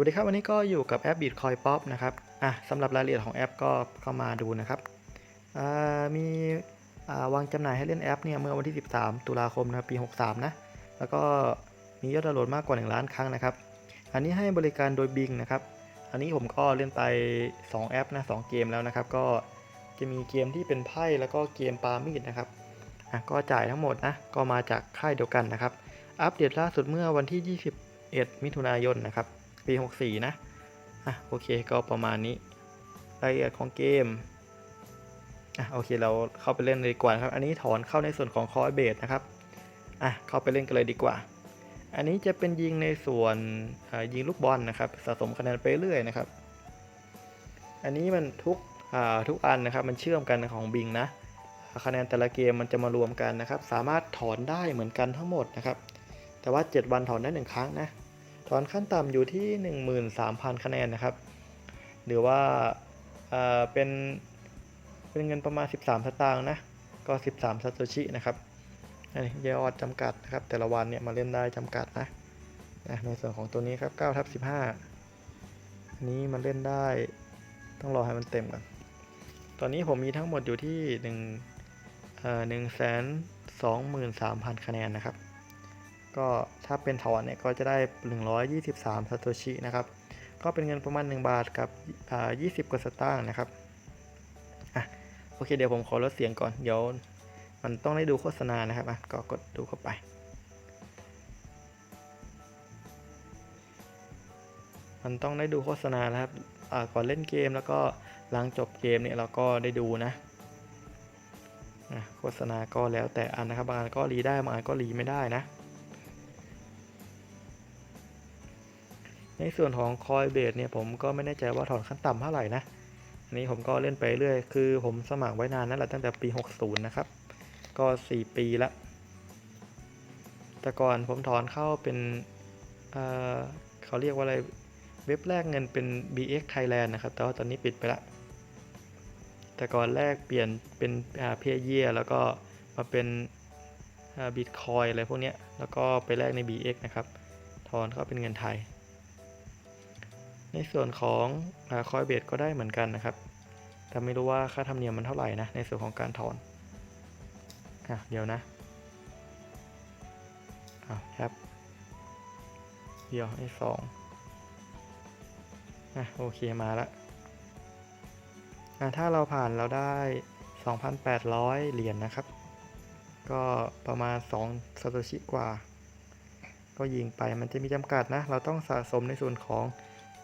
วัสดีครับ วันนี้ก็อยู่กับแอป Bitcoin Pop นะครับอะสำหรับรายละเอียดของแอปก็เข้ามาดูนะครับมีวางจำหน่ายให้เล่นแอปเนี่ยเมื่อวันที่ 13 ตุลาคมนะปี 63 นะ แล้วก็มียอดดาวน์โหลดมากกว่า 1 ล้านครั้งนะครับ อันนี้ให้บริการโดย Bing นะครับ อันนี้ผมก็เล่นไป 2 แอปนะ 2 เกมแล้วนะครับ ก็จะมีเกมที่เป็นไพ่แล้วก็เกมปามีดนะครับอะก็จ่ายทั้งหมดนะ ก็มาจากค่ายเดียวกันนะครับ อัปเดตล่าสุดเมื่อวันที่ 21 มิถุนายนนะครับ ปี 64 นะ อะโอเคก็ประมาณนี้รายละเอียดของเกม อะโอเคเราเข้าไปเล่นเลยดีกว่าครับ อันนี้ถอนเข้าในส่วนของคอยเบสนะครับ อะเข้าไปเล่นกันเลยดีกว่า อันนี้จะเป็นยิงในส่วนยิงลูกบอลนะครับสะสมคะแนนไปเรื่อยนะครับ อันนี้มันทุกทุกอันนะครับมันเชื่อมกันของบิงนะคะแนนแต่ละเกมมันจะมารวมกันนะครับ สามารถถอนได้เหมือนกันทั้งหมดนะครับ แต่ว่า 7 วันถอนได้ 1 ครั้งนะ ถอนขั้นต่ำอยู่ที่ 13,000 คะแนนนะครับ หรือว่าเป็นเป็นเงินประมาณ 13 สตางค์นะ ก็ 13ซาโตชินะครับอันนี้ยอดจำกัดนะครับ แต่ละวันเนี่ยมาเล่นได้จำกัดนะนะในส่วนของตัวนี้ครับ9ทับ15 อันนี้มันเล่นได้ต้องรอให้มันเต็มก่อน ตอนนี้ผมมีทั้งหมดอยู่ที่1เอ่อ1แสน23,000 คะแนนนะครับ ก็ถ้าเป็นถอนเนี่ยก็จะได้ 123ซาโตชินะครับ ก็เป็นเงินประมาณ 1 บาทกับอ่า20กว่าสตางค์นะครับอะโอเคเดี๋ยวผมขอลดเสียงก่อน เดี๋ยวมันต้องได้ดูโฆษณานะครับอะก็กดดูเข้าไปมันต้องได้ดูโฆษณานะครับอ่าก่อนเล่นเกมแล้วก็หลังจบเกมเนี่ยเราก็ได้ดูนะโฆษณาก็แล้วแต่อันนะครับบางอันก็รีได้บางอันก็รีไม่ได้นะ ในส่วนของคอยเบสเนี่ยผมก็ไม่แน่ใจว่าถอนขั้นต่ำเท่าไหร่นะอันนี้ผมก็เล่นไปเรื่อยคือผมสมัครไว้นานนั่นแหละตั้งแต่ปี 60 นะครับ ก็ 4 ปีละแต่ก่อนผมถอนเข้าเป็นเเขาเรียกว่าอะไรเว็บแรกเงินเป็น BX Thailand นะครับ แต่ว่าตอนนี้ปิดไปละแต่ก่อนแรกเปลี่ยนเป็นเพย์เยียแล้วก็มาเป็นบิตคอยอะไรพวกนี้แล้วก็ไปแลกใน BX นะครับ ถอนเข้าเป็นเงินไทย ในส่วนของคอยเบสก็ได้เหมือนกันนะครับ แต่ไม่รู้ว่าค่าธรรมเนียมมันเท่าไหร่นะ ในส่วนของการถอนอะเดี๋ยวนะอะครับ เดี๋ยวให้สองอะโอเคมาละอะถ้าเราผ่านเราได้ 2,800 เหรียญนนะครับ ก็ประมาณ2ซาโตชิกว่า ก็ยิงไปมันจะมีจำกัดนะ เราต้องสะสมในส่วนของ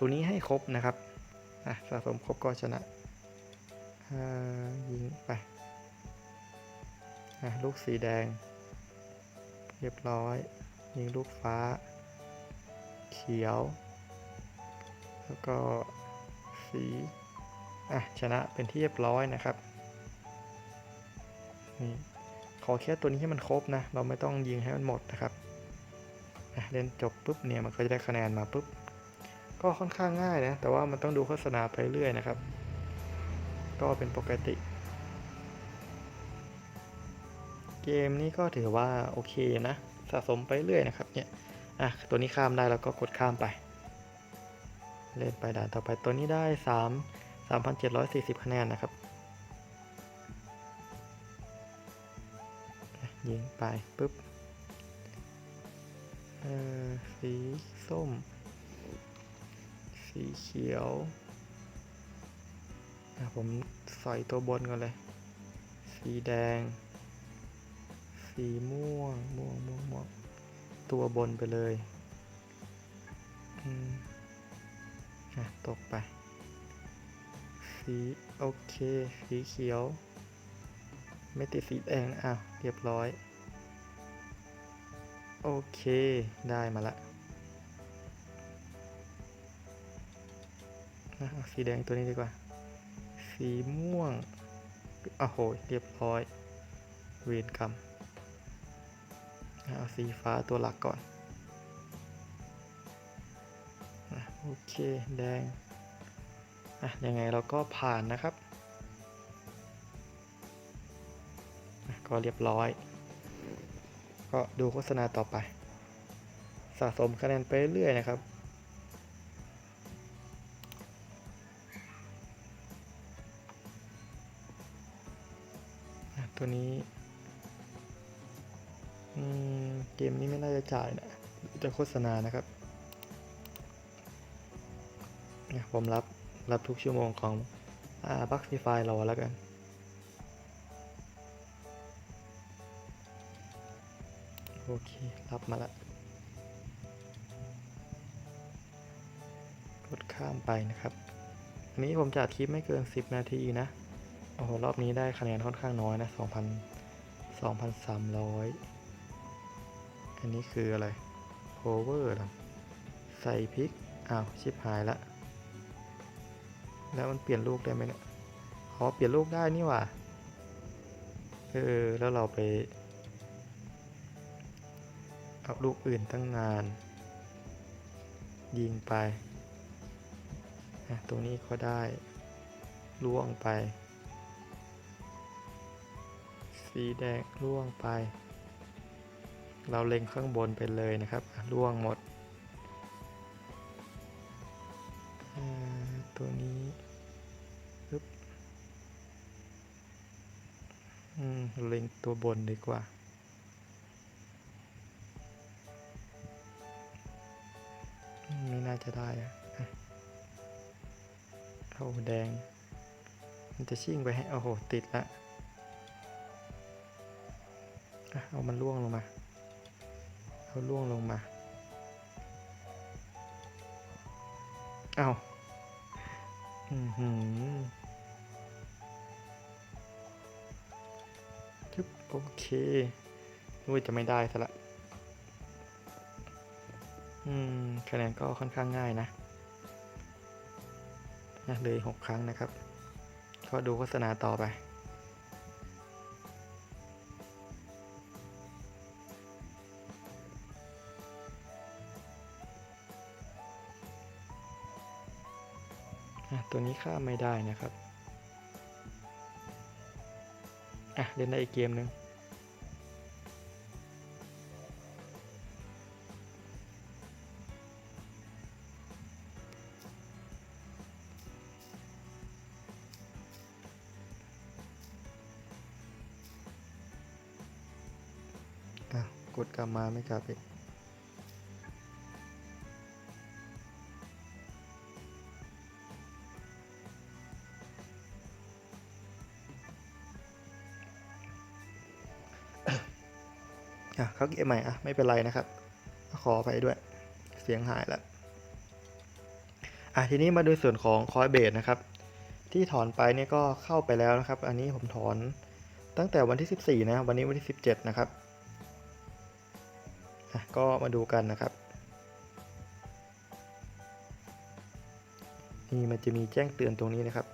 ตัวนี้ให้ครบนะครับอะสะสมครบก็ชนะยิงไปอะลูกสีแดง เรียบร้อย ยิงลูกฟ้า เขียว แล้วก็สีอะชนะเป็นที่เรียบร้อยนะครับนี่ขอแค่ตัวนี้ให้มันครบนะ เราไม่ต้องยิงให้มันหมดนะครับอะเล่นจบปุ๊บเนี่ยมันก็จะได้คะแนนมาปุ๊บ ก็ค่อนข้างง่ายนะ แต่ว่ามันต้องดูโฆษณาไปเรื่อยนะครับ ก็เป็นปกติ เกมนี้ก็ถือว่าโอเคนะ สะสมไปเรื่อยนะครับเนี่ย อะ ตัวนี้ข้ามได้แล้วก็กดข้ามไป เล่นไปด่านต่อไป ตัวนี้ได้ 3 3,740 คะแนนนะครับยิงไปปุ๊บ เออสีส้ม สีเขียวอะผมใส่ตัวบนก่อนเลย สีแดง สีม่วง ม่วงม่วงม่วงตัวบนไปเลยอืมอะตกไป สีโอเค สีเขียว ไม่ติดสีแดง อ้าว เรียบร้อย โอเค ได้มาละ สีแดงตัวนี้ดีกว่า สีม่วงอ้โหเรียบร้อย เวรกรรมเอาสีฟ้าตัวหลักก่อนโอเคแดงอะยังไงเราก็ผ่านนะครับก็เรียบร้อย ก็ดูโฆษณาต่อไป สะสมคะแนนไปเรื่อยนะครับ ตัวนี้เกมนี้ไม่น่าจะจ่ายนะจะโฆษณานะครับเนี่ยผมรับ รับทุกชั่วโมงของอ่าบัคซีไฟรอแล้วกัน โอเค รับมาละกดข้ามไปนะครับ อันนี้ผมจัดคลิปไม่เกิน 10 นาทีนะ อ้โห รอบนี้ได้คะแนนค่อนข้างน้อยนะ2,000 2,300อันนี้คืออะไร cover หรอใส่พริก อ้าว ชิปหายละ แล้วมันเปลี่ยนลูกได้ไหมเนี่ยอ๋อเปลี่ยนลูกได้นี่หว่า เออ แล้วเราไป เอาลูกอื่นตั้งนาน ยิงไป ตรงนี้ก็ได้ล่วงไป สีแดงล่วงไป เราเล็งข้างบนไปเลยนะครับอะล่วงหมด ตัวนี้ปึ๊บอืมเล็งตัวบนดีกว่ามไม่น่าจะได้อะอะเข้าแดง มันจะชิ่งไปให้โอ้โห ติดละ เอามันล่วงลงมาเอาล่วงลงมา เอาอือหือจึ๊บโอเคนึกว่าจะไม่ได้ซะละ อืม คะแนนก็ค่อนข้างง่ายนะนะเลยหกครั้งนะครับ ก็ดูโฆษณาต่อไป ตัวนี้ข้ามไม่ได้นะครับ อะ เล่นได้อีกเกมหนึ่งอะกดกลับมาไม่กลับอีก อะเขาเกมใหม่อะไม่เป็นไรนะครับ ขอไปด้วย เสียงหายแล้วอะทีนี้มาดูส่วนของคอยเบสนะครับ ที่ถอนไปเนี่ยก็เข้าไปแล้วนะครับ อันนี้ผมถอนตั้งแต่วันที่ 14 นะวันนี้วันที่ 17 นะครับอะก็มาดูกันนะครับนี่มันจะมีแจ้งเตือนตรงนี้นะครับ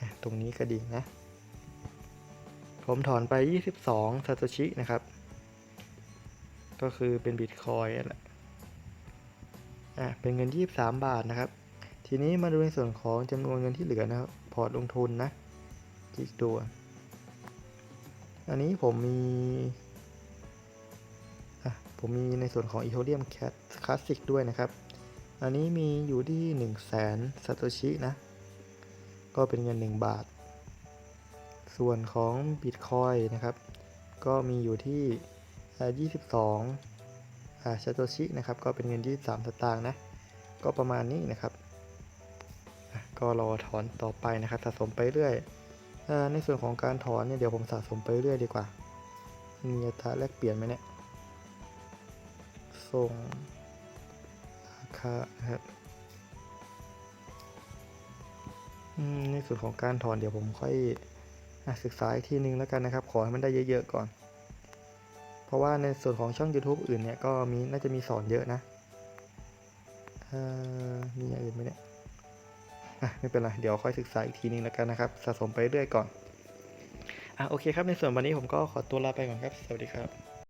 อะตรงนี้กระดิ่งนะ ผมถอนไป 22ซาโตชินะครับ ก็คือเป็นบิตคอยน์แหละอะเป็นเงิน 23 บาทนะครับ ทีนี้มาดูในส่วนของจำนวนเงินที่เหลือนะครับ พอร์ตลงทุนนะคลิกดูอันนี้ผมมีอะผมมีในส่วนของ Ethereum Cat Classic ด้วยนะครับ อันนี้มีอยู่ที่ 1 0 0 0 0แสนซาโตชินะ ก็เป็นเงิน 1 บาท ส่วนของ Bitcoin นะครับ ก็มีอยู่ที่อ่า22อ่าโตชินะครับ ก็เป็นเงิน 23 สตางค์นะ ก็ประมาณนี้นะครับ ก็รอถอนต่อไปนะครับ สะสมไปเรื่อยอในส่วนของการถอนเนี่ยเดี๋ยวผมสะสมไปเรื่อยดีกว่า มีอัตราแลกเปลี่ยนไหมเนี่ย ส่งราคานะครับในส่วนของการถอนเดี๋ยวผมค่อย ศึกษาอีกทีนึงแล้วกันนะครับ ขอให้มันได้เยอะๆก่อน เพราะว่าในส่วนของช่อง YouTube อื่นเนี่ยก็มีน่าจะมีสอนเยอะนะอ่อมีอย่างอื่นไหมเนี่ยอะไม่เป็นไร เดี๋ยวค่อยศึกษาอีกทีนึงแล้วกันนะครับ สะสมไปเรื่อยก่อน อะโอเคครับ ในส่วนวันนี้ผมก็ขอตัวลาไปก่อนครับ สวัสดีครับ